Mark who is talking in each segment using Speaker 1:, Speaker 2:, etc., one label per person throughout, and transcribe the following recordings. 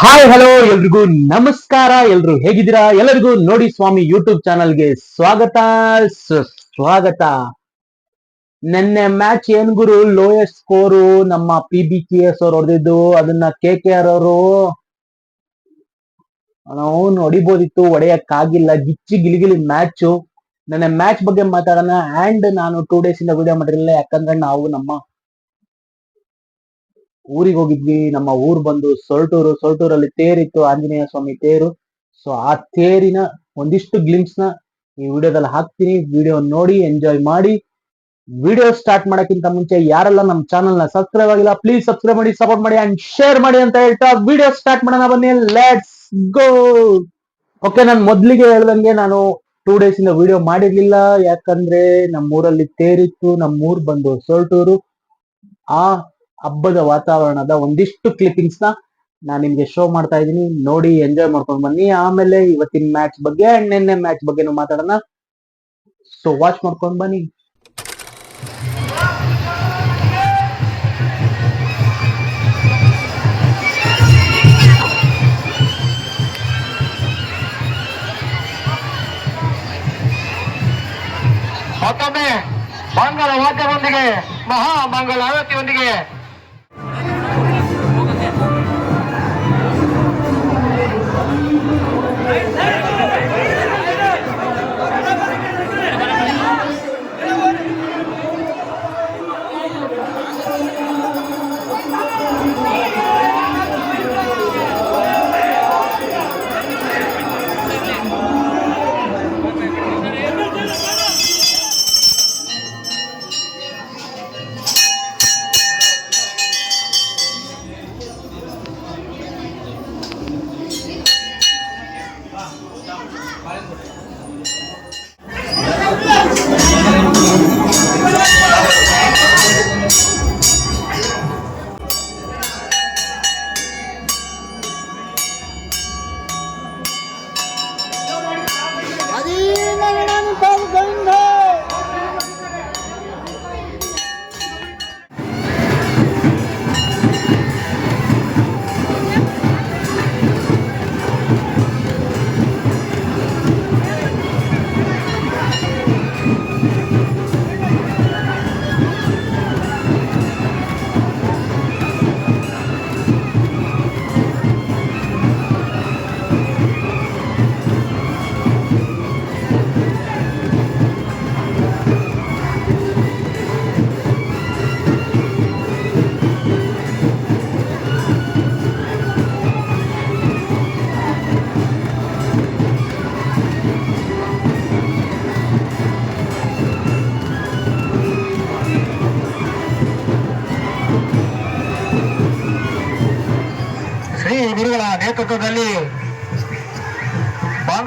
Speaker 1: Hi hello ಎಲ್ರಿಗೂ ನಮಸ್ಕಾರ, ಎಲ್ರು ಹೇಗಿದ್ದೀರಾ? ಎಲ್ಲರಿಗೂ ನೋಡಿ ಸ್ವಾಮಿ ಯೂಟ್ಯೂಬ್ ಚಾನಲ್ಗೆ ಸ್ವಾಗತ ಸ್ವಾಗತ. ನಿನ್ನೆ ಮ್ಯಾಚ್ ಏನ್ ಗುರು? ಲೋಯೆಸ್ಟ್ ಸ್ಕೋರು ನಮ್ಮ ಪಿ ಬಿ ಕೆ ಎಸ್ ಅವ್ರು ಹೊಡೆದಿದ್ದು, ಅದನ್ನ ಕೆ ಕೆ ಆರ್ ಅವರು ಅವನು ಹೊಡಿಬೋದಿತ್ತು ಹೊಡೆಯಕ್ಕಾಗಿಲ್ಲ ಗಿಚ್ಚಿ ಗಿಲಿಗಿಲಿ ಮ್ಯಾಚು ನನ್ನ ಮ್ಯಾಚ್ ಬಗ್ಗೆ ಮಾತಾಡೋಣ ಆ್ಯಂಡ್ ನಾನು ಟೂ ಡೇಸ್ ಇಂದ ವಿಡಿಯೋ ಮಾಡಿರಲಿಲ್ಲ, ಯಾಕಂದ್ರೆ ನಾವು ನಮ್ಮ ಊರಿಗೆ ಹೋಗಿದ್ವಿ, ನಮ್ಮ ಊರ್ ಬಂದು ಸೊಲ್ಟೂರು ಸೊಲ್ಟೂರಲ್ಲಿ ತೇರಿತ್ತು ಆಂಜನೇಯ ಸ್ವಾಮಿ ತೇರು. ಸೊ ಆ ತೇರಿನ ಒಂದಿಷ್ಟು ಗ್ಲಿಮ್ಸ್ನ ಈ ವಿಡಿಯೋದಲ್ಲಿ ಹಾಕ್ತೀನಿ. ವಿಡಿಯೋ ನೋಡಿ ಎಂಜಾಯ್ ಮಾಡಿ. ವಿಡಿಯೋ ಸ್ಟಾರ್ಟ್ ಮಾಡೋಕ್ಕಿಂತ ಮುಂಚೆ ಯಾರೆಲ್ಲ ನಮ್ಮ ಚಾನಲ್ನ ಸಬ್ಸ್ಕ್ರೈಬ್ ಆಗಿಲ್ಲ ಪ್ಲೀಸ್ ಸಬ್ಸ್ಕ್ರೈಬ್ ಮಾಡಿ ಸಪೋರ್ಟ್ ಮಾಡಿ ಅಂಡ್ ಶೇರ್ ಮಾಡಿ ಅಂತ ಹೇಳ್ತಾ ವಿಡಿಯೋ ಸ್ಟಾರ್ಟ್ ಮಾಡೋಣ ಬನ್ನಿ. ಲೆಟ್ಸ್ ಗೋ ಓಕೆ ನಾನು ಮೊದ್ಲಿಗೆ ಹೇಳ್ದಂಗೆ ನಾನು ಟೂ ಡೇಸ್ ಇಂದ ವಿಡಿಯೋ ಮಾಡಿರ್ಲಿಲ್ಲ. ಯಾಕಂದ್ರೆ ನಮ್ಮ ಊರಲ್ಲಿ ತೇರಿತ್ತು ನಮ್ಮ ಊರ್ ಬಂದು ಸೊರಟೂರು. ಆ ಹಬ್ಬದ ವಾತಾವರಣದ ಒಂದಿಷ್ಟು ಕ್ಲಿಪ್ಪಿಂಗ್ಸ್ನ ನಾನು ನಿಮ್ಗೆ ಶೋ ಮಾಡ್ತಾ ಇದ್ದೀನಿ. ನೋಡಿ ಎಂಜಾಯ್ ಮಾಡ್ಕೊಂಡು ಬನ್ನಿ. ಆಮೇಲೆ ಇವತ್ತಿನ ಮ್ಯಾಚ್ ಬಗ್ಗೆ ಅಂಡ್ ನಿನ್ನೆ ಮ್ಯಾಚ್ ಬಗ್ಗೆನೂ ಮಾತಾಡೋಣ. ಸೊ ವಾಚ್ ಮಾಡ್ಕೊಂಡು ಬನ್ನಿ.
Speaker 2: ಮತ್ತೊಮ್ಮೆ ಮಂಗಳ ವಾದ್ಯದೊಂದಿಗೆ ಮಹಾ ಮಂಗಲ ಆರತಿಯೊಂದಿಗೆ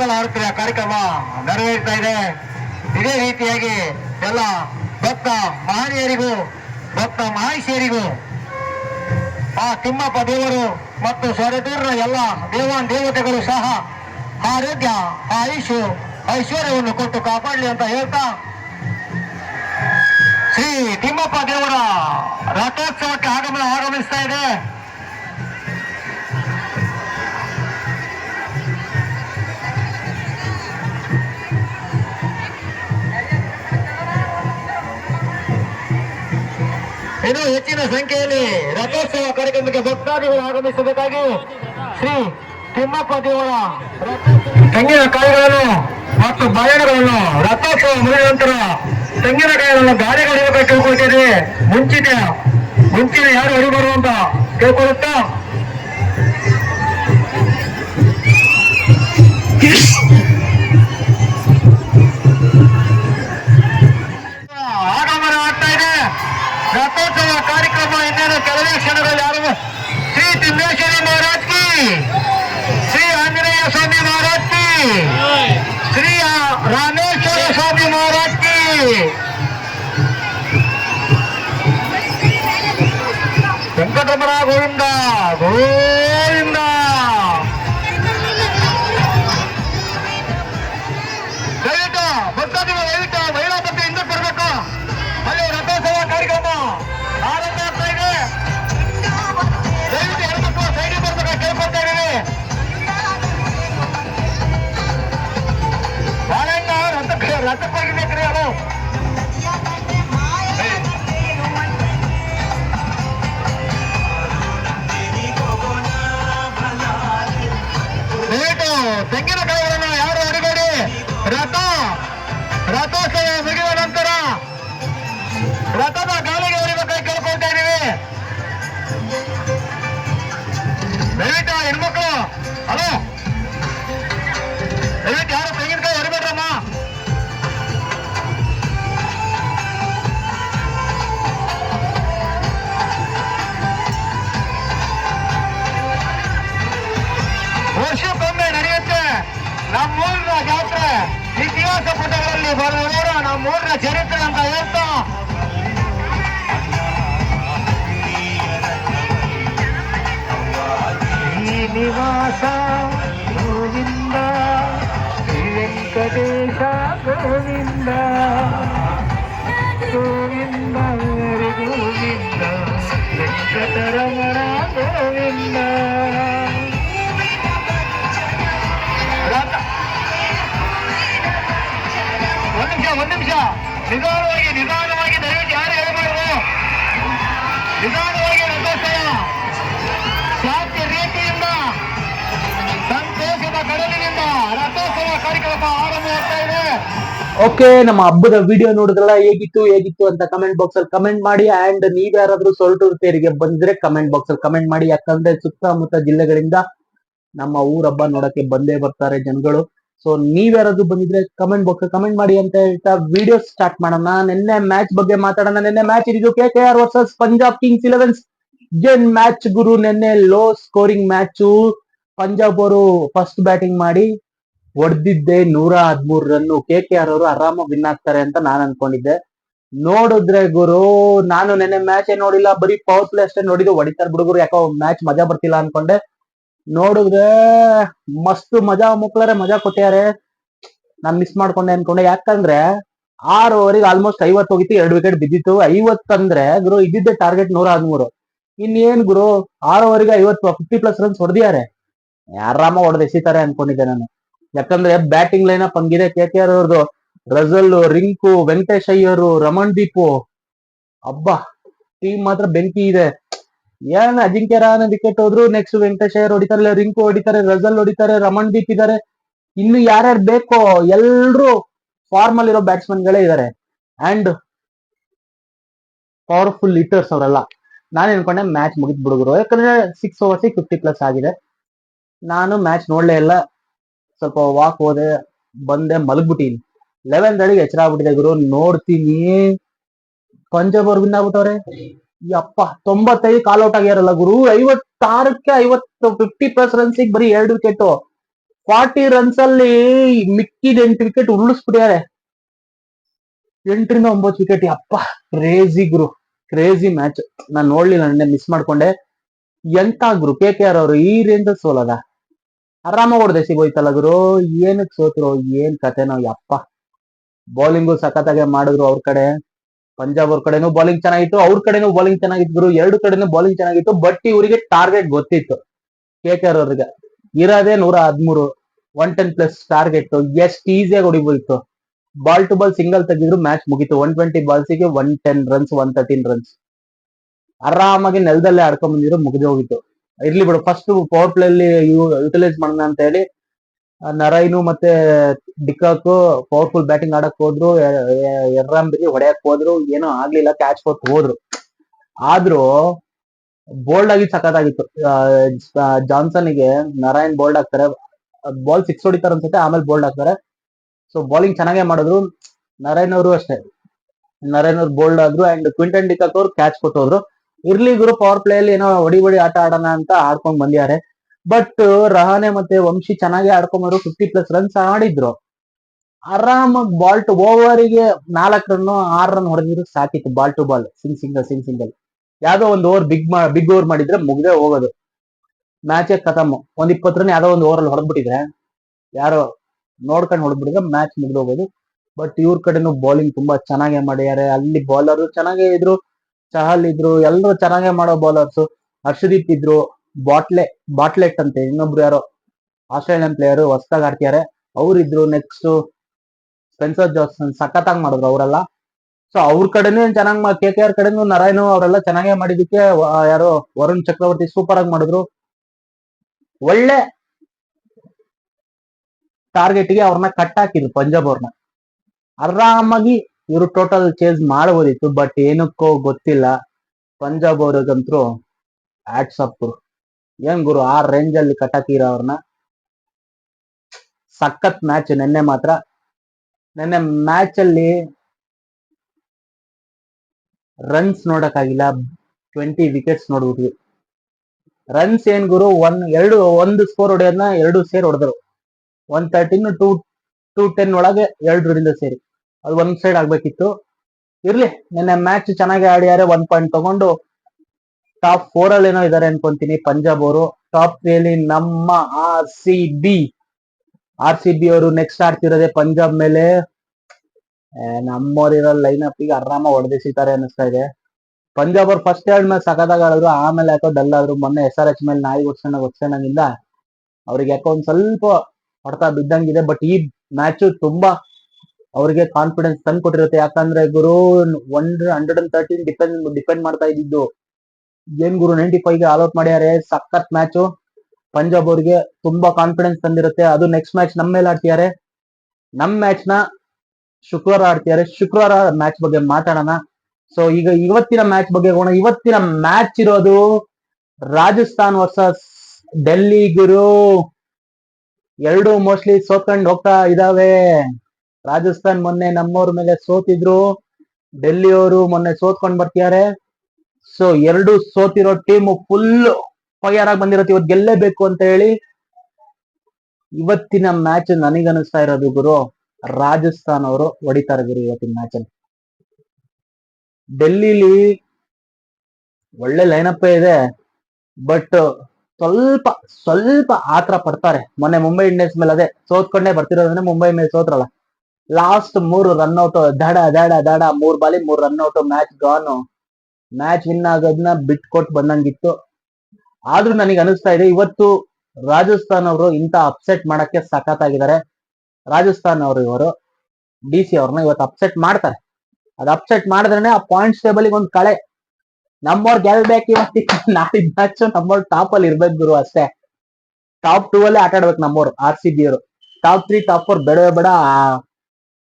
Speaker 2: ಮಂಗಲ ಆರತಿಯ ಕಾರ್ಯಕ್ರಮ ನೆರವೇರ್ತಾ ಇದೆ. ಇದೇ ರೀತಿಯಾಗಿ ಎಲ್ಲ ಭಕ್ತ ಮಹನೀಯರಿಗೂ, ಭಕ್ತ ಮಹೇಶಿಯರಿಗೂ ಆ ತಿಮ್ಮಪ್ಪ ದೇವರು ಮತ್ತು ಸ್ವರದೂರಿನ ಎಲ್ಲ ದೇವಾನ್ ದೇವತೆಗಳು ಸಹ ಆರೋಗ್ಯ, ಆಯುಷು, ಐಶ್ವರ್ಯವನ್ನು ಕೊಟ್ಟು ಕಾಪಾಡಲಿ ಅಂತ ಹೇಳ್ತಾ ಶ್ರೀ ತಿಮ್ಮಪ್ಪ ದೇವರ ರಥೋತ್ಸವಕ್ಕೆ ಆಗಮನ ಆಗಮಿಸ್ತಾ ಇದೆ. ಇನ್ನು ಹೆಚ್ಚಿನ ಸಂಖ್ಯೆಯಲ್ಲಿ ರಥೋತ್ಸವ ಕಾರ್ಯಕ್ರಮಕ್ಕೆ ಭಕ್ತಾದಿಗಳು ಆಗಮಿಸಬೇಕಾಗಿ ಶ್ರೀ ತಿಮ್ಮಪ್ಪ ದೇವರ ತೆಂಗಿನಕಾಯಿಗಳನ್ನು ಮತ್ತು ಬಯಲುಗಳನ್ನು ರಥೋತ್ಸವ ಮುಗಿದ ನಂತರ ತೆಂಗಿನಕಾಯಿಗಳನ್ನು ಗಾಡಿಗಳು ಹಿಡಿಯಬೇಕು ಕೇಳ್ಕೊಳ್ತಿದ್ವಿ ಮುಂಚಿತ ಮುಂಚಿನ ಯಾರು ಹೊಡಿಬಾರು ಅಂತ ಕೇಳ್ಕೊಳ್ಳುತ್ತಾ ಇನ್ನೇನು ಕೆಲವೇ ಕ್ಷಣಗಳಲ್ಲಿ ಆರಂಭ ಶ್ರೀ ತಿಮ್ಮೇಶ್ವರಿ ಮಹಾರಾಜ್ ಕಿ ಶ್ರೀ ಆಂಜನೇಯ ಸ್ವಾಮಿ ಮಹಾರಾಜ್ ಕಿ ಶ್ರೀ ಆ ರಾಮೇಶ್ವರ ಸ್ವಾಮಿ ಮಹಾರಾಜ್ ಕಿ ವೆಂಕಟರಮಣ పగిన క్రియలు నేటి తెంగిన ಪುಟಗಳಲ್ಲಿ ಬರೆದವರು ನಮ್ಮೂರಿನ ಚರಿತ್ರೆ ಅಂತ ಹೇಳ್ತಾ ಶ್ರೀನಿವಾಸ ಗೋವಿಂದ ಶ್ರೀ ವೆಂಕಟೇಶ ಗೋವಿಂದ ಗೋವಿಂದ ಹರಿ ಗೋವಿಂದ ವೆಂಕಟರಮಣ ಗೋವಿಂದ ನಿಧಾನವಾಗಿ ನಿಧಾನವಾಗಿ ದಯವಿಟ್ಟು ಯಾರು ಹೇಳ್ಬಾರ್ದು? ನಿಧಾನವಾಗಿ ರಥೋತ್ಸವ ಶಾಂತಿ ರೀತಿಯಿಂದ, ಸಂತೋಷದ ಕಡಲಿನಿಂದ ರಥೋತ್ಸವ ಕಾರ್ಯಕ್ರಮ ಆರಂಭವಾಗ್ತಾ ಇದೆ.
Speaker 1: ಓಕೆ, ನಮ್ಮ ಹಬ್ಬದ ವಿಡಿಯೋ ನೋಡಿದ್ರಲ್ಲ, ಹೇಗಿತ್ತು ಹೇಗಿತ್ತು ಅಂತ ಕಮೆಂಟ್ ಬಾಕ್ಸ್ ಅಲ್ಲಿ ಕಮೆಂಟ್ ಮಾಡಿ ಅಂಡ್ ನೀವ್ ಯಾರಾದ್ರೂ ಸೊರಟೂರು ತೇರಿಗೆ ಬಂದ್ರೆ ಕಮೆಂಟ್ ಬಾಕ್ಸ್ ಅಲ್ಲಿ ಕಮೆಂಟ್ ಮಾಡಿ, ಯಾಕಂದ್ರೆ ಸುತ್ತಮುತ್ತ ಜಿಲ್ಲೆಗಳಿಂದ ನಮ್ಮ ಊರ ಹಬ್ಬ ನೋಡಕ್ಕೆ ಬಂದೇ ಬರ್ತಾರೆ ಜನಗಳು. ಸೊ ನೀವ್ ಯಾರಾದ್ರೂ ಬಂದಿದ್ರೆ ಕಮೆಂಟ್ ಬಾಕ್ಸ್ ಕಮೆಂಟ್ ಮಾಡಿ ಅಂತ ಹೇಳ್ತಾ ವಿಡಿಯೋ ಸ್ಟಾರ್ಟ್ ಮಾಡೋಣ. ನಿನ್ನೆ ಮ್ಯಾಚ್ ಬಗ್ಗೆ ಮಾತಾಡೋಣ. ನಿನ್ನೆ ಮ್ಯಾಚ್ ಇರಿದು K K R versus Punjab Kings elevens ಏನ್ ಮ್ಯಾಚ್ ಗುರು? ನಿನ್ನೆ ಲೋ ಸ್ಕೋರಿಂಗ್ ಮ್ಯಾಚ್ ಪಂಜಾಬ್ ಅವರು ಫಸ್ಟ್ ಬ್ಯಾಟಿಂಗ್ ಮಾಡಿ ಹೊಡೆದಿದ್ದೆ ನೂರ ಹದ್ಮೂರ್ ರನ್ ಕೆ ಕೆ ಆರ್ ಅವರು ಆರಾಮಾಗಿ ವಿನ್ ಆಗ್ತಾರೆ ಅಂತ ನಾನ್ ಅನ್ಕೊಂಡಿದ್ದೆ. ನೋಡಿದ್ರೆ ಗುರು, ನಾನು ನೆನ್ನೆ ಮ್ಯಾಚ್ ನೋಡಿಲ್ಲ. ಬರೀ ಪವರ್ ಪ್ಲೇ ಅಷ್ಟೇ ನೋಡಿದ್ದು. ಹೊಡಿತಾರೆ ಬಿಡುಗರು ಯಾಕೋ ಮ್ಯಾಚ್ ಮಜಾ ಬರ್ತಿಲ್ಲ ಅನ್ಕೊಂಡೆ. ನೋಡಿದ್ರೆ ಮಸ್ತ್ ಮಜಾ ಮುಕ್ಳರೆ ಮಜಾ ಕೊಟ್ಟ್ಯಾರೆ ನಾನ್ ಮಿಸ್ ಮಾಡ್ಕೊಂಡೆ ಅನ್ಕೊಂಡೆ. ಯಾಕಂದ್ರೆ ಆರು ಓವರಿಗೆ ಆಲ್ಮೋಸ್ಟ್ ಐವತ್ತು ಹೋಗಿತ್ತು, ಎರಡು ವಿಕೆಟ್ ಬಿದ್ದಿತ್ತು. ಐವತ್ತಂದ್ರೆ ಗುರು ಇದ್ದಿದ್ದೆ ಟಾರ್ಗೆಟ್ ನೂರ ಹದಿಮೂರು. ಇನ್ನೇನ್ ಗುರು ಆರು ಓವರಿಗೆ ಐವತ್ತು ಫಿಫ್ಟಿ ಪ್ಲಸ್ ರನ್ಸ್ ಹೊಡೆದಿದ್ದಾರೆ ಆರಾಮ ಹೊಡೆದು ಎಸಿತಾರೆ ಅನ್ಕೊಂಡಿದ್ದೆ ನಾನು. ಯಾಕಂದ್ರೆ ಬ್ಯಾಟಿಂಗ್ ಲೈನ್ ಅಪ್ ಹಂಗಿದೆ. ಕೆ ಕೆ ಆರ್ ಅವ್ರದ್ದು ರಜಲ್ ರಿಂಕು ವೆಂಕಟೇಶ್ ಅಯ್ಯರು ರಮಣ್ ದೀಪು ಅಬ್ಬಾ ಟೀಮ್ ಮಾತ್ರ ಬೆಂಕಿ ಇದೆ. ಏನ್ ಅಜಿಂಕ್ಯ ರಹಾನೆ ವಿಕೆಟ್ ಹೋದ್ರು ನೆಕ್ಸ್ಟ್ ವೆಂಕಟೇಶ್ವರ್ ಹೊಡಿತಾರೆ ಹೊಡಿತಾರೆ ರಿಂಕು ಹೊಡಿತಾರೆ ರಜಲ್ ಹೊಡಿತಾರೆ, ರಮಣ್ ದೀಪ್ ಇದಾರೆ. ಇನ್ನು ಯಾರ್ಯಾರು ಬೇಕೋ ಎಲ್ರು ಫಾರ್ಮ್ ಅಲ್ಲಿರೋ ಬ್ಯಾಟ್ಸ್ಮನ್ ಗಳೇ ಇದಾರೆ. ಅಂಡ್ ಪವರ್ಫುಲ್ ಹಿಟ್ಟರ್ಸ್ ಅವರೆಲ್ಲ. ನಾನು ಅನ್ಕೊಂಡೆ ಮ್ಯಾಚ್ ಮುಗಿದ್ ಬಿಡುಗರು ಯಾಕಂದ್ರೆ ಸಿಕ್ಸ್ ಓವರ್ಸ್ ಫಿಫ್ಟಿ ಪ್ಲಸ್ ಆಗಿದೆ. ನಾನು ಮ್ಯಾಚ್ ನೋಡ್ಲೇ ಇಲ್ಲ. ಸ್ವಲ್ಪ ವಾಕ್ ಹೋದೆ, ಬಂದೆ, ಮಲಗ್ಬಿಟ್ಟಿನಿ. ಲೆವೆನ್ ಗಳಿಗೆ ಎಚ್ಚರ ಆಗ್ಬಿಟ್ಟಿದೆ ಗುರು. ನೋಡ್ತೀನಿ. ಪಂಜಾಬ್ ಅವ್ರು ವಿನ್ ಆಗ್ಬಿಟ್ಟವ್ರೆ. ಯಪ್ಪ, ತೊಂಬತ್ತೈದು ಕಾಲ್ ಔಟ್ ಆಗ್ಯಾರಲ್ಲ ಗುರು. ಐವತ್ತಾರಕ್ಕೆ ಐವತ್ತು ಫಿಫ್ಟಿ ಪ್ಲಸ್ ರನ್ಸ್ ಬರೀ ಎರಡು ವಿಕೆಟ್ ಫಾರ್ಟಿ ರನ್ಸ್ ಅಲ್ಲಿ ಮಿಕ್ಕಿದ ಎಂಟು ವಿಕೆಟ್ ಉರುಳಿಸ್ಬಿಟ್ಟಿದ್ದಾರೆ ಎಂಟರಿಂದ ಒಂಬತ್ತು ವಿಕೆಟ್ ಅಪ್ಪ ಕ್ರೇಜಿ ಗುರು. ಕ್ರೇಜಿ ಮ್ಯಾಚ್ ನಾನ್ ನೋಡ್ಲಿಲ್ಲ ನನ್ನ ಮಿಸ್ ಮಾಡ್ಕೊಂಡೆ. ಎಂತ ಗುರು ಕೆ ಕೆ ಆರ್ ಅವರು, ಈ ರೇಂಜ್ ಸೋಲದ? ಆರಾಮ ಹೊಡೆದೆ ಸಿಗೋಯ್ತಲ್ಲ ಗುರು. ಏನಕ್ ಸೋತ್ರು, ಏನ್ ಕತೆನೋ, ಯಪ್ಪ. ಬೌಲಿಂಗು ಸಖತ್ತಾಗೆ ಮಾಡಿದ್ರು ಅವ್ರ ಕಡೆ. ಪಂಜಾಬ್ ಅವ್ರ ಕಡೆನೂ ಬೌಲಿಂಗ್ ಚೆನ್ನಾಗಿತ್ತು, ಅವ್ರ ಕಡೆನೂ ಬೌಲಿಂಗ್ ಚೆನ್ನಾಗಿತ್ತು ಗುರು. ಎರಡು ಕಡೆನೂ ಬೌಲಿಂಗ್ ಚೆನ್ನಾಗಿತ್ತು ಬಟ್ ಇವರಿಗೆ ಟಾರ್ಗೆಟ್ ಗೊತ್ತಿತ್ತು. ಕೆ ಕೆ ಆರ್ ಅವ್ರಿಗೆ. ಇರೋದೇ ನೂರ ಹದಿಮೂರು. ಒನ್ ಟೆನ್ ಪ್ಲಸ್ ಟಾರ್ಗೆಟ್ ಎಷ್ಟ್ ಈಸಿಯಾಗಿ ಹೊಡಿಬೋದಿತ್ತು. ಬಾಲ್ ಟು ಬಾಲ್ ಸಿಂಗಲ್ ತೆಗೆದ್ರು ಮ್ಯಾಚ್ ಮುಗಿತು. One twenty ಬಾಲ್ಸಿಗೆ one ten runs one thirteen runs ಆರಾಮಾಗಿ ನೆಲದಲ್ಲೇ ಆಡ್ಕೊಂಡ್ ಬಂದಿದ್ರು ಮುಗಿದೋಗಿತ್ತು ಇರ್ಲಿ ಬಿಡು ಫಸ್ಟ್ ಪವರ್ ಪ್ಲೇ ಅಲ್ಲಿ ಯುಟಿಲೈಸ್ ಮಾಡೋಣ ಅಂತ ಹೇಳಿ ನರೈನು ಮತ್ತೆ ಡಿಕಾಕು ಪವರ್ಫುಲ್ ಬ್ಯಾಟಿಂಗ್ ಆಡಕ್ ಹೋದ್ರು ಎರ್ರಾಂಬಿರಿ ಹೊಡೆಯಕ್ ಹೋದ್ರು, ಏನೋ ಆಗ್ಲಿಲ್ಲ ಕ್ಯಾಚ್ ಕೊಟ್ಟು ಹೋದ್ರು. ಆದ್ರೂ ಬೋಲ್ಡ್ ಆಗಿ ಸಖತ್ತಾಗಿತ್ತು. ಜಾನ್ಸನ್ಗೆ ನಾರಾಯಣ್ ಬೋಲ್ಡ್ ಆಗ್ತಾರೆ. ಬಾಲ್ ಸಿಕ್ಸ್ ಹೊಡಿತಾರೆ ಅನ್ಸುತ್ತೆ, ಆಮೇಲೆ ಬೋಲ್ಡ್ ಆಗ್ತಾರೆ. ಸೊ ಬೌಲಿಂಗ್ ಚೆನ್ನಾಗೇ ಮಾಡಿದ್ರು. ನಾರಾಯಣ್ ಅವರು ಅಷ್ಟೇ. ನಾರಾಯಣ್ ಅವ್ರು ಬೋಲ್ಡ್ ಆದ್ರು ಅಂಡ್ ಕ್ವಿಂಟನ್ ಡಿಕಾಕ್ ಅವ್ರು ಕ್ಯಾಚ್ ಕೊಟ್ಟೋದ್ರು ಇರ್ಲಿ ಗುರು ಪವರ್ ಪ್ಲೇ ಅಲ್ಲಿ ಏನೋ ಹೊಡಿ ಹೊಡಿ ಆಟ ಆಡೋಣ ಅಂತ ಆಡ್ಕೊಂಡ್ ಬಂದಿದ್ದಾರೆ. ಬಟ್ ರಹಾನೆ ಮತ್ತೆ ವಂಶಿ ಚೆನ್ನಾಗಿ ಆಡ್ಕೊಂಬರು ಫಿಫ್ಟಿ ಪ್ಲಸ್ ರನ್ಸ್ ಆಡಿದ್ರು. ಆರಾಮಾಗಿ ಬಾಲ್ ಟು ಓವರಿಗೆ ನಾಲ್ಕು ರನ್ ಆರ್ ರನ್ ಹೊಡೆದಿದ್ರು ಸಾಕಿತ್ತು ball to ball sing single sing single ಯಾವ್ದೋ ಒಂದು ಓವರ್ ಬಿಗ್ ಬಿಗ್ ಓವರ್ ಮಾಡಿದ್ರೆ ಮುಗ್ದೇ ಹೋಗೋದು. ಮ್ಯಾಚ್ ಕತಮ್. ಒಂದ್ ಇಪ್ಪತ್ತು ರನ್ ಯಾವ್ದೋ ಒಂದು ಓವರ್ ಅಲ್ಲಿ ಹೊಡೆದ್ಬಿಟ್ಟಿದ್ರೆ, ಯಾರೋ ನೋಡ್ಕೊಂಡು ಹೊಡೆದ್ಬಿಟ್ಟಿದ್ರೆ ಮ್ಯಾಚ್ ಮುಗ್ದೋಗೋದು ಬಟ್ ಇವ್ರ ಕಡೆನೂ ಬೌಲಿಂಗ್ ತುಂಬಾ ಚೆನ್ನಾಗೇ ಮಾಡಿದ್ದಾರೆ ಅಲ್ಲಿ ಬೌಲರ್ ಚೆನ್ನಾಗೇ ಇದ್ರು ಚಹಲ್ ಇದ್ರು ಎಲ್ಲರೂ ಚೆನ್ನಾಗೇ ಮಾಡೋ ಬೌಲರ್ಸ್ ಹರ್ಷದೀಪ್ ಇದ್ರು. ಬಾಟ್ಲೆ, ಬಾಟ್ಲೆಟ್ ಅಂತೆ ಇನ್ನೊಬ್ರು ಯಾರೋ ಆಸ್ಟ್ರೇಲಿಯನ್ ಪ್ಲೇಯರ್ ಹೊಸದಾಗಿ ಆಡ್ತಿದ್ದಾರೆ ಅವ್ರಿದ್ರು ನೆಕ್ಸ್ಟ್ ಸ್ಪೆನ್ಸರ್ ಜಾನ್ಸನ್ ಸಖತ್ತಾಗಿ ಮಾಡಿದ್ರು ಅವರೆಲ್ಲ. ಸೊ ಅವ್ರ ಕಡೆನೂ ಚೆನ್ನಾಗಿ ಕೆ ಕೆ ಆರ್ ಕಡೆನೂ ನಾರಾಯಣ್ ಅವರೆಲ್ಲ ಚೆನ್ನಾಗೇ ಮಾಡಿದಕ್ಕೆ ಯಾರೋ ವರುಣ್ ಚಕ್ರವರ್ತಿ ಸೂಪರ್ ಆಗಿ ಮಾಡಿದ್ರು. ಒಳ್ಳೆ ಟಾರ್ಗೆಟ್ಗೆ ಅವ್ರನ್ನ ಕಟ್ ಹಾಕಿದ್ರು ಪಂಜಾಬ್ ಅವ್ರನ್ನ ಆರಾಮಾಗಿ ಇವರು ಟೋಟಲ್ ಚೇಂಜ್ ಮಾಡಬಹುದಿತ್ತು ಬಟ್ ಏನಕ್ಕೋ ಗೊತ್ತಿಲ್ಲ. ಪಂಜಾಬ್ ಅವ್ರಿಗಂತೂ ಆಟ್ಸ್ ಗುರು ಏನ್ ಗುರು, ಆ ರೇಂಜ್ ಅಲ್ಲಿ ಕಟ್ ಹಾಕಿರ ಅವ್ರನ್ನ? ಸಖತ್ ಮ್ಯಾಚ್ ನಿನ್ನೆ ಮಾತ್ರ. ನಿನ್ನೆ ಮ್ಯಾಚ್ ಅಲ್ಲಿ ರನ್ಸ್ ನೋಡಕ್ಕಾಗಿಲ್ಲ. ಟ್ವೆಂಟಿ ವಿಕೆಟ್ಸ್ ನೋಡ್ಬಿಟ್ವಿ. ರನ್ಸ್ ಏನ್ ಗುರು ಒನ್ ಎರಡು, ಒಂದು ಸ್ಕೋರ್ ಹೊಡೆಯೋದನ್ನ ಎರಡು ಸೇರ್ ಹೊಡೆದ್ರು. One thirteen two two ten ಒಳಗೆ ಎರಡರಿಂದ ಸೇರಿ. ಅದು ಒಂದ್ ಸೈಡ್ ಆಗ್ಬೇಕಿತ್ತು. ಇರ್ಲಿ, ನಿನ್ನೆ ಮ್ಯಾಚ್ ಚೆನ್ನಾಗಿ ಆಡಿಯಾರೆ ಒನ್ ಪಾಯಿಂಟ್ ತಗೊಂಡು ಟಾಪ್ ಫೋರ್ ಅಲ್ಲಿ ಏನೋ ಇದಾರೆ ಅನ್ಕೊಂತೀನಿ. ಪಂಜಾಬ್ ಅವರು. ಟಾಪ್ ತ್ರೀ ಅಲ್ಲಿ ನಮ್ಮ R C B R C B ಅವರು ನೆಕ್ಸ್ಟ್ ಆಡ್ತಿರೋದೆ ಪಂಜಾಬ್ ಮೇಲೆ. ನಮ್ಮವರಿರೋ ಲೈನ್ ಅಪ್ಗೆ ಆರಾಮ ಹೊಡೆದಿಸಿತಾರೆ ಅನಿಸ್ತಾ ಇದೆ. ಪಂಜಾಬ್ ಅವ್ರು ಫಸ್ಟ್ ಎರಡ್ ಮೇಲೆ ಸಖತ್ತಾಗಿ ಆಡಿದ್ರು. ಆಮೇಲೆ ಯಾಕೋ ಡಲ್ ಆದ್ರು. ಮೊನ್ನೆ ಎಸ್ ಆರ್ ಎಚ್ ಮೇಲೆ ನಾಯಿ ಒಡ್ಸೋಣ ಒಡ್ಸೋಣಗಿಂದ ಅವ್ರಿಗೆ ಯಾಕೋ ಒಂದ್ ಸ್ವಲ್ಪ ಹೊಡೆತ ಬಿದ್ದಂಗಿದೆ. ಬಟ್ ಈ ಮ್ಯಾಚ್ ತುಂಬಾ ಅವ್ರಿಗೆ ಕಾನ್ಫಿಡೆನ್ಸ್ ತಂದು ಕೊಟ್ಟಿರುತ್ತೆ ಯಾಕಂದ್ರೆ ಗುರು one hundred and thirteen depend depend ಮಾಡ್ತಾ ಇದ್ದಿದ್ದು. ಏನ್ ಗುರು ನೈಂಟಿ ಫೈವ್ಗೆ ಆಲ್ಔಟ್ ಮಾಡ್ಯಾರೆ, ಸಖತ್ ಮ್ಯಾಚ್ ಪಂಜಾಬ್ ಅವರಿಗೆ ತುಂಬಾ ಕಾನ್ಫಿಡೆನ್ಸ್ ತಂದಿರುತ್ತೆ. ಅದು ನೆಕ್ಸ್ಟ್ ಮ್ಯಾಚ್ ನಮ್ಮ ಮೇಲೆ ಆಡ್ತಿದ್ದಾರೆ ನಮ್ ಮ್ಯಾಚ್ನ ಶುಕ್ರವಾರ ಆಡ್ತಿದ್ದಾರೆ ಶುಕ್ರವಾರ ಮ್ಯಾಚ್ ಬಗ್ಗೆ ಮಾತಾಡೋಣ. ಸೊ ಈಗ ಇವತ್ತಿನ ಮ್ಯಾಚ್ ಬಗ್ಗೆ ಹೋಗೋಣ. ಇವತ್ತಿನ ಮ್ಯಾಚ್ ಇರೋದು ರಾಜಸ್ಥಾನ್ ವರ್ಸಸ್ ಡೆಲ್ಲಿ ಗುರು. ಎರಡು ಮೋಸ್ಟ್ಲಿ ಸೋತ್ಕೊಂಡು ಹೋಗ್ತಾ ಇದಾವೆ. ರಾಜಸ್ಥಾನ್ ಮೊನ್ನೆ ನಮ್ಮವ್ರ ಮೇಲೆ ಸೋತಿದ್ರು. ಡೆಲ್ಲಿ ಅವರು ಮೊನ್ನೆ ಸೋತ್ಕೊಂಡ್ ಬರ್ತಿದ್ದಾರೆ ಸೊ ಎರಡು ಸೋತಿರೋ ಟೀಮ್ ಫುಲ್ ಫೈರ್ ಆಗಿ ಬಂದಿರತ್ತೆ ಇವತ್ತು ಗೆಲ್ಲೇಬೇಕು ಅಂತ ಹೇಳಿ ಇವತ್ತಿನ ಮ್ಯಾಚ್ ನನಗನಿಸ್ತಾ ಇರೋದು ಗುರು ರಾಜಸ್ಥಾನ್ ಅವರು ಹೊಡಿತಾರೆ ಗುರು ಇವತ್ತಿನ ಮ್ಯಾಚ್ ಅಲ್ಲಿ. ಡೆಲ್ಲಿಲಿ ಒಳ್ಳೆ ಲೈನಪ್ ಇದೆ ಬಟ್ ಸ್ವಲ್ಪ ಸ್ವಲ್ಪ ಆತರ ಪಡ್ತಾರೆ. ಮೊನ್ನೆ ಮುಂಬೈ ಇಂಡಿಯನ್ಸ್ ಮೇಲೆ ಅದೇ ಸೋತ್ಕೊಂಡೇ ಬರ್ತಿರೋದ್ರೆ ಮುಂಬೈ ಮೇಲೆ ಸೋತ್ರಲ್ಲ. ಲಾಸ್ಟ್ ಮೂರು ರನ್ ಔಟ್ ದಡ ದಡ ದಡ, ಮೂರ್ ಬಾಲಿ ಮೂರ್ ರನ್ ಔಟ್ ಮ್ಯಾಚ್ ಗಾನು ಮ್ಯಾಚ್ ವಿನ್ ಆಗೋದನ್ನ ಬಿಟ್ಕೊಟ್ಟು ಬಂದಂಗಿತ್ತು. ಆದ್ರೂ ನನಗೆ ಅನಿಸ್ತಾ ಇದೆ, ಇವತ್ತು ರಾಜಸ್ಥಾನ್ ಅವರು ಇಂಥ ಅಪ್ಸೆಟ್ ಮಾಡಕ್ಕೆ ಸಖತ್ತಾಗಿದ್ದಾರೆ. ರಾಜಸ್ಥಾನ್ ಅವರು ಇವರು ಡಿ ಸಿ ಅವ್ರನ್ನ ಇವತ್ತು ಅಪ್ಸೆಟ್ ಮಾಡ್ತಾರೆ. ಅದು ಅಪ್ಸೆಟ್ ಮಾಡಿದ್ರೆ ಆ ಪಾಯಿಂಟ್ಸ್ ಟೇಬಲ್ ಒಂದು ಕಳೆ. ನಮ್ಮವ್ರು ಗೆಲ್ಬೇಕು ಇವತ್ತು ನಾಳಿದ್ ಮ್ಯಾಚ್ ನಮ್ಮವ್ರು ಟಾಪ್ ಅಲ್ಲಿ ಇರ್ಬೇಕು ಗುರು ಅಷ್ಟೇ. ಟಾಪ್ ಟೂ ಅಲ್ಲೇ ಆಟ ಆಡ್ಬೇಕು ನಮ್ಮವ್ರು ಆರ್ ಸಿ ಬಿ ಅವರು. ಟಾಪ್ ತ್ರೀ ಟಾಪ್ ಫೋರ್ ಬೇಡವೇ ಬೇಡ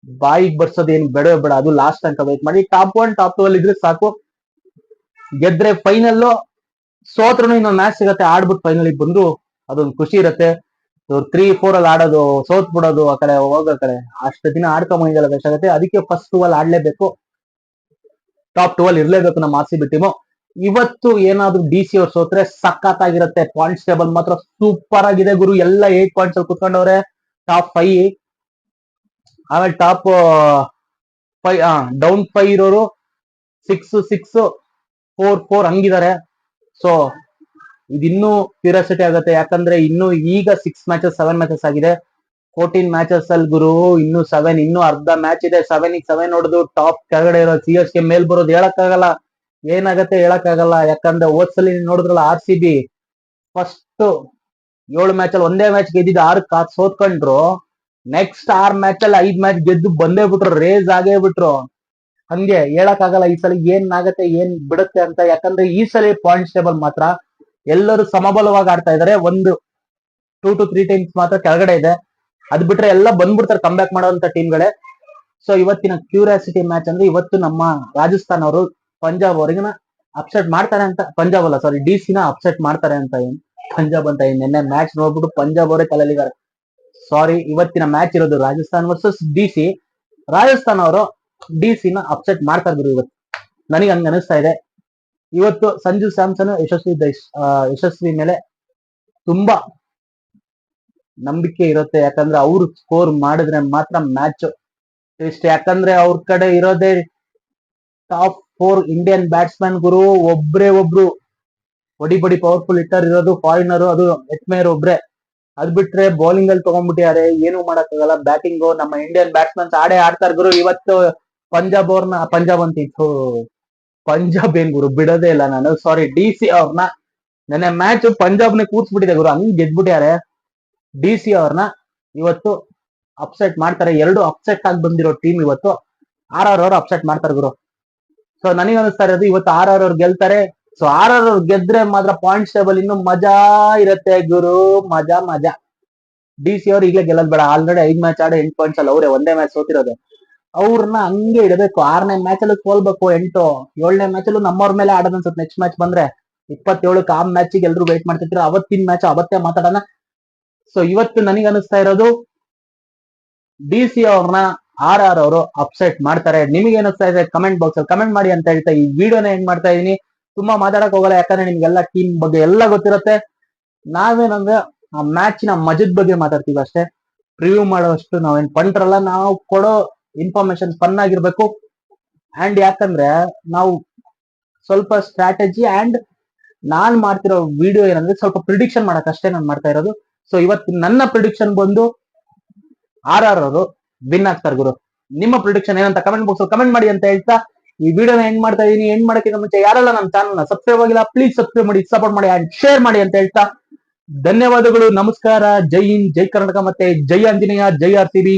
Speaker 1: ಬಾಯಿಗೆ ಬರ್ಸೋದು ಏನು ಬೇಡವೇ ಬೇಡ, ಅದು ಲಾಸ್ಟ್ ತನಕ ವೇಟ್ ಮಾಡಿ. ಟಾಪ್ ಒನ್ ಟಾಪ್ ಟೂ ಅಲ್ಲಿ ಇದ್ರೆ ಸಾಕು. ಗೆದ್ರೆ ಫೈನಲ್ ಸೋತ್ರನು ಇನ್ನೊಂದು ಮ್ಯಾಚ್ ಸಿಗತ್ತೆ ಆಡ್ಬಿಟ್ಟು ಫೈನಲ್ ಬಂದು ಅದೊಂದು ಖುಷಿ ಇರುತ್ತೆ. ತ್ರೀ ಫೋರ್ ಅಲ್ಲಿ ಆಡೋದು ಸೋತ್ ಬಿಡೋದು ಆ ಕಡೆ ಹೋಗೋ ಕಡೆ, ಅಷ್ಟು ದಿನ ಆಡ್ಕೊಂಬಂದಿದ್ದಲ್ಲ ಬೇಕಾಗತ್ತೆ ಅದಕ್ಕೆ ಫಸ್ಟ್ ಟೂ ಅಲ್ಲಿ ಆಡ್ಲೇಬೇಕು. ಟಾಪ್ ಟೂ ಅಲ್ಲಿ ಇರ್ಲೇಬೇಕು ನಮ್ಮ ಆರ್ ಸಿ ಇವತ್ತು ಏನಾದ್ರೂ ಡಿ ಸಿ ಅವ್ರು ಸೋತ್ರೆ ಸಖತ್ತಾಗಿರುತ್ತೆ. ಪಾಯಿಂಟ್ಸ್ ಟೇಬಲ್ ಮಾತ್ರ ಸೂಪರ್ ಆಗಿದೆ ಗುರು. ಎಲ್ಲ ಏಟ್ ಪಾಯಿಂಟ್ಸ್ ಅಲ್ಲಿ ಕುತ್ಕೊಂಡವ್ರೆ. ಟಾಪ್ ಫೈ ಆಮೇಲೆ ಟಾಪ್ ಫೈವ್ ಡೌನ್ ಫೈ ಇರೋರು ಸಿಕ್ಸ್ ಸಿಕ್ಸ್ ಫೋರ್ ಫೋರ್ ಹಂಗಿದ್ದಾರೆ ಸೊ ಇದಿನ್ನೂ ಕ್ಯೂರಿಯಾಸಿಟಿ ಆಗುತ್ತೆ. ಯಾಕಂದ್ರೆ ಇನ್ನು ಈಗ ಸಿಕ್ಸ್ ಮ್ಯಾಚಸ್ ಸೆವೆನ್ ಮ್ಯಾಚಸ್ ಆಗಿದೆ. ಫೋರ್ಟೀನ್ ಮ್ಯಾಚಸ್ ಅಲ್ಲಿ ಗುರು, ಇನ್ನು ಸೆವೆನ್ ಇನ್ನು ಅರ್ಧ ಮ್ಯಾಚ್ ಇದೆ. ಸೆವೆನ್ ಸೆವೆನ್ ಹೊಡೆದು ಟಾಪ್ ಕೆಳಗಡೆ ಇರೋ ಸಿ ಎಸ್ ಕೆ ಮೇಲ್ ಬರೋದು ಹೇಳಕ್ಕಾಗಲ್ಲ. ಏನಾಗತ್ತೆ ಹೇಳಕ್ಕಾಗಲ್ಲ. ಯಾಕಂದ್ರೆ ಓದ್ಸಲಿ ನೋಡಿದ್ರಲ್ಲ ಆರ್ ಸಿ ಬಿ ಫಸ್ಟ್ ಏಳು ಮ್ಯಾಚ್ ಅಲ್ಲಿ ಒಂದೇ ಮ್ಯಾಚ್ ಗೆದ್ದಿದ್ದು ಆರ್ ಸೋತ್ಕೊಂಡ್ರು. ನೆಕ್ಸ್ಟ್ ಆರ್ ಮ್ಯಾಚ್ ಅಲ್ಲಿ ಐದ್ ಮ್ಯಾಚ್ ಗೆದ್ದು ಬಂದೇ ಬಿಟ್ರು ರೇಸ್ ಆಗೇ ಬಿಟ್ರು. ಹಂಗೆ ಹೇಳಕ್ಕಾಗಲ್ಲ ಈ ಸಲ ಏನ್ ಆಗತ್ತೆ, ಏನ್ ಬಿಡುತ್ತೆ ಅಂತ. ಯಾಕಂದ್ರೆ ಈ ಸಲ ಪಾಯಿಂಟ್ಸ್ ಟೇಬಲ್ ಮಾತ್ರ ಎಲ್ಲರೂ ಸಮಬಲವಾಗಿ ಆಡ್ತಾ ಇದಾರೆ. ಒಂದು ಟೂ ಟು ತ್ರೀ ಟೈಮ್ಸ್ ಮಾತ್ರ ಕೆಳಗಡೆ ಇದೆ. ಅದ್ ಬಿಟ್ರೆ ಎಲ್ಲ ಬಂದ್ಬಿಡ್ತಾರೆ ಕಮ್ ಬ್ಯಾಕ್ ಮಾಡೋಂತ ಟೀಮ್ಗಳೇ ಸೊ ಇವತ್ತಿನ ಕ್ಯೂರಿಯಾಸಿಟಿ ಮ್ಯಾಚ್ ಅಂದ್ರೆ ಇವತ್ತು ನಮ್ಮ ರಾಜಸ್ಥಾನ್ ಅವರು ಪಂಜಾಬ್ ಅವರಿಗಿನ ಅಪ್ಸೆಟ್ ಮಾಡ್ತಾರೆ ಅಂತ, ಪಂಜಾಬ್ ಅಲ್ಲ ಸಾರಿ ಡಿ ಸಿನ ಅಪ್ಸೆಟ್ ಮಾಡ್ತಾರೆ ಅಂತ ಏನ್, ಪಂಜಾಬ್ ಅಂತ ಏನ್, ನಿನ್ನೆ ಮ್ಯಾಚ್ ನೋಡ್ಬಿಟ್ಟು ಪಂಜಾಬ್ ಅವರೇ ಕಲಲಿದ್ದಾರೆ ಸಾರಿ ಇವತ್ತಿನ ಮ್ಯಾಚ್ ಇರೋದು Rajasthan versus D C Rajasthan ಅವರು ಡಿ ಸಿನ ಅಪ್ಸೆಟ್ ಮಾಡ್ತಾರೆ ಗುರು ಇವತ್ತು. ನನಗೆ ಹಂಗ ಅನಿಸ್ತಾ ಇದೆ. ಇವತ್ತು ಸಂಜು ಸ್ಯಾಮ್ಸನ್ ಯಶಸ್ವಿ ಯಶಸ್ವಿ ಮೇಲೆ ತುಂಬಾ ನಂಬಿಕೆ ಇರುತ್ತೆ. ಯಾಕಂದ್ರೆ ಅವ್ರು ಸ್ಕೋರ್ ಮಾಡಿದ್ರೆ ಮಾತ್ರ ಮ್ಯಾಚ್ ಇಷ್ಟ ಯಾಕಂದ್ರೆ ಅವ್ರ ಕಡೆ ಇರೋದೇ ಟಾಪ್ ಫೋರ್ ಇಂಡಿಯನ್ ಬ್ಯಾಟ್ಸ್ಮನ್ ಗುರು, ಒಬ್ರೇ ಒಬ್ರು ಬಡಿ ಬಡಿ ಪವರ್ಫುಲ್ ಹಿಟ್ಟರ್ ಇರೋದು ಫಾರಿನರ್ ಅದು ಎಟ್ಮೇರ್ ಒಬ್ರೆ. ಅದ್ ಬಿಟ್ರೆ ಬೌಲಿಂಗ್ ಅಲ್ಲಿ ತಗೊಂಡ್ಬಿಟ್ಟಿದ್ದಾರೆ. ಏನು ಮಾಡಕ್ಕಾಗಲ್ಲ. ಬ್ಯಾಟಿಂಗ್ ನಮ್ಮ ಇಂಡಿಯನ್ ಬ್ಯಾಟ್ಸ್ಮನ್ಸ್ ಆಡೇ ಆಡ್ತಾರ ಗುರು ಇವತ್ತು ಪಂಜಾಬ್ ಅವ್ರನ್ನ ಪಂಜಾಬ್ ಅಂತಿತ್ತು ಪಂಜಾಬ್ ಏನ್ ಗುರು, ಬಿಡೋದೇ ಇಲ್ಲ ನಾನು. ಸಾರಿ ಡಿ ಸಿ ಅವ್ರನ್ನ ನೆನ್ನೆ ಮ್ಯಾಚ್ ಪಂಜಾಬ್ನ ಕೂರ್ಸ್ಬಿಟ್ಟಿದೆ ಗುರು. ಹಂಗ್ ಗೆದ್ಬಿಟ್ಟಾರೆ ಡಿ ಸಿ ಅವ್ರನ್ನ ಇವತ್ತು ಅಪ್ಸೆಟ್ ಮಾಡ್ತಾರೆ. ಎರಡು ಅಪ್ಸೆಟ್ ಆಗಿ ಬಂದಿರೋ ಟೀಮ್ ಇವತ್ತು ಆರ್ ಆರ್ ಅವ್ರು ಅಪ್ಸೆಟ್ ಮಾಡ್ತಾರೆ ಗುರು. ಸೊ ನನಗೆ ಅನಿಸ್ತಾ ಇರೋದು ಇವತ್ತು ಆರ್ ಆರ್ ಅವ್ರು ಗೆಲ್ತಾರೆ. ಸೊ ಆರ್ ಆರ್ ಅವ್ರು ಗೆದ್ರೆ ಮಾತ್ರ ಪಾಯಿಂಟ್ಸ್ ಟೇಬಲ್ ಇನ್ನು ಮಜಾ ಇರುತ್ತೆ ಗುರು. ಮಜಾ ಮಜಾ. ಡಿ ಸಿ ಅವ್ರು ಈಗಲೇ ಗೆಲ್ಲದ್ ಬೇಡ. ಆಲ್ರೆಡಿ ಐದ್ ಮ್ಯಾಚ್ ಆಡಿ ಎಂಟು ಪಾಯಿಂಟ್ಸ್ ಅಲ್ಲಿ. ಅವರೇ ಒಂದೇ ಮ್ಯಾಚ್ ಸೋತಿರೋದು. ಅವ್ರನ್ನ ಹಂಗೆ ಇಡಬೇಕು. ಆರನೇ ಮ್ಯಾಚ್ ಅಲ್ಲಿ ಸೋಲ್ಬೇಕು ಎಂಟು. ಏಳನೇ ಮ್ಯಾಚ್ ಅಲ್ಲೂ ನಮ್ಮವ್ರ ಮೇಲೆ ಆಡೋದ್ ಅನ್ಸುತ್ತೆ. ನೆಕ್ಸ್ಟ್ ಮ್ಯಾಚ್ ಬಂದ್ರೆ ಇಪ್ಪತ್ತೇಳಕ್ಕೆ ಆ ಮ್ಯಾಚಿಗೆ ಎಲ್ರು ವೇಟ್ ಮಾಡ್ತಿದ್ರು ಅವತ್ತಿನ ಮ್ಯಾಚ್ ಅವತ್ತೇ ಮಾತಾಡೋಣ. ಸೊ ಇವತ್ತು ನನಗೆ ಅನಿಸ್ತಾ ಇರೋದು ಡಿ ಸಿ ಅವ್ರನ್ನ ಆರ್ ಆರ್ ಅವರು ಅಪ್ಸೆಟ್ ಮಾಡ್ತಾರೆ. ನಿಮಗೆ ಅನಿಸ್ತಾ ಇದೆ? ಕಮೆಂಟ್ ಬಾಕ್ಸ್ ಅಲ್ಲಿ ಕಮೆಂಟ್ ಮಾಡಿ ಅಂತ ಹೇಳ್ತಾ ಈ ವಿಡಿಯೋನ ಏನ್ ಮಾಡ್ತಾ ಇದೀನಿ. ತುಂಬಾ ಮಾತಾಡಕ್ ಹೋಗಲ್ಲ, ಯಾಕಂದ್ರೆ ನಿಮ್ಗೆಲ್ಲ ಟೀಮ್ ಬಗ್ಗೆ ಎಲ್ಲ ಗೊತ್ತಿರುತ್ತೆ. ನಾವೇನಂದ್ರೆ ಆ ಮ್ಯಾಚಿನ ಮಜದ ಬಗ್ಗೆ ಮಾತಾಡ್ತೀವಿ ಅಷ್ಟೇ. ಪ್ರಿವ್ಯೂ ಮಾಡೋಷ್ಟು ನಾವೇನ್ ಪಂಟ್ರಲ್ಲ. ನಾವು ಕೊಡೋ ಇನ್ಫಾರ್ಮೇಶನ್ ಫನ್ ಆಗಿರ್ಬೇಕು. ಅಂಡ್ ಯಾಕಂದ್ರೆ ನಾವು ಸ್ವಲ್ಪ ಸ್ಟ್ರಾಟಜಿ ಅಂಡ್ ನಾನ್ ಮಾಡ್ತಿರೋ ವಿಡಿಯೋ ಏನಂದ್ರೆ ಸ್ವಲ್ಪ ಪ್ರಿಡಿಕ್ಷನ್ ಮಾಡಕ್ ಅಷ್ಟೇ ನಾನು ಮಾಡ್ತಾ ಇರೋದು. ಸೊ ಇವತ್ತು ನನ್ನ ಪ್ರಿಡಿಕ್ಷನ್ ಬಂದು ಆರ್ ಆರ್ ಅವರು ವಿನ್ ಆಗ್ತಾರೆ ಗುರು. ನಿಮ್ಮ ಪ್ರಿಡಿಕ್ಷನ್ ಏನಂತ ಕಮೆಂಟ್ ಬಾಕ್ಸ್ ಕಮೆಂಟ್ ಮಾಡಿ ಅಂತ ಹೇಳ್ತಾ, ಈ ವಿಡಿಯೋನ ಎಂಡ್ ಮಾಡ್ತಾ ಇದೀನಿ. ಎಂಡ್ ಮಾಡಕ್ಕಿಂತ ಮುಂಚೆ ಯಾರಲ್ಲ ನಮ್ಮ ಚಾನಲ್ನ ಸಬ್ಸ್ಕ್ರೈಬ್ ಆಗಿಲ್ಲ ಪ್ಲೀಸ್ ಸಬ್ಸ್ಕ್ರೈಬ್ ಮಾಡಿ ಸಪೋರ್ಟ್ ಮಾಡಿ ಅಂಡ್ ಶೇರ್ ಮಾಡಿ ಅಂತ ಹೇಳ್ತಾ, ಧನ್ಯವಾದಗಳು. ನಮಸ್ಕಾರ. ಜೈ ಹಿಂದ್, ಜೈ ಕರ್ನಾಟಕ ಮತ್ತೆ ಜೈ ಆಂಜನೇಯ, ಜೈ ಆರ್ ಸಿ ಬಿ.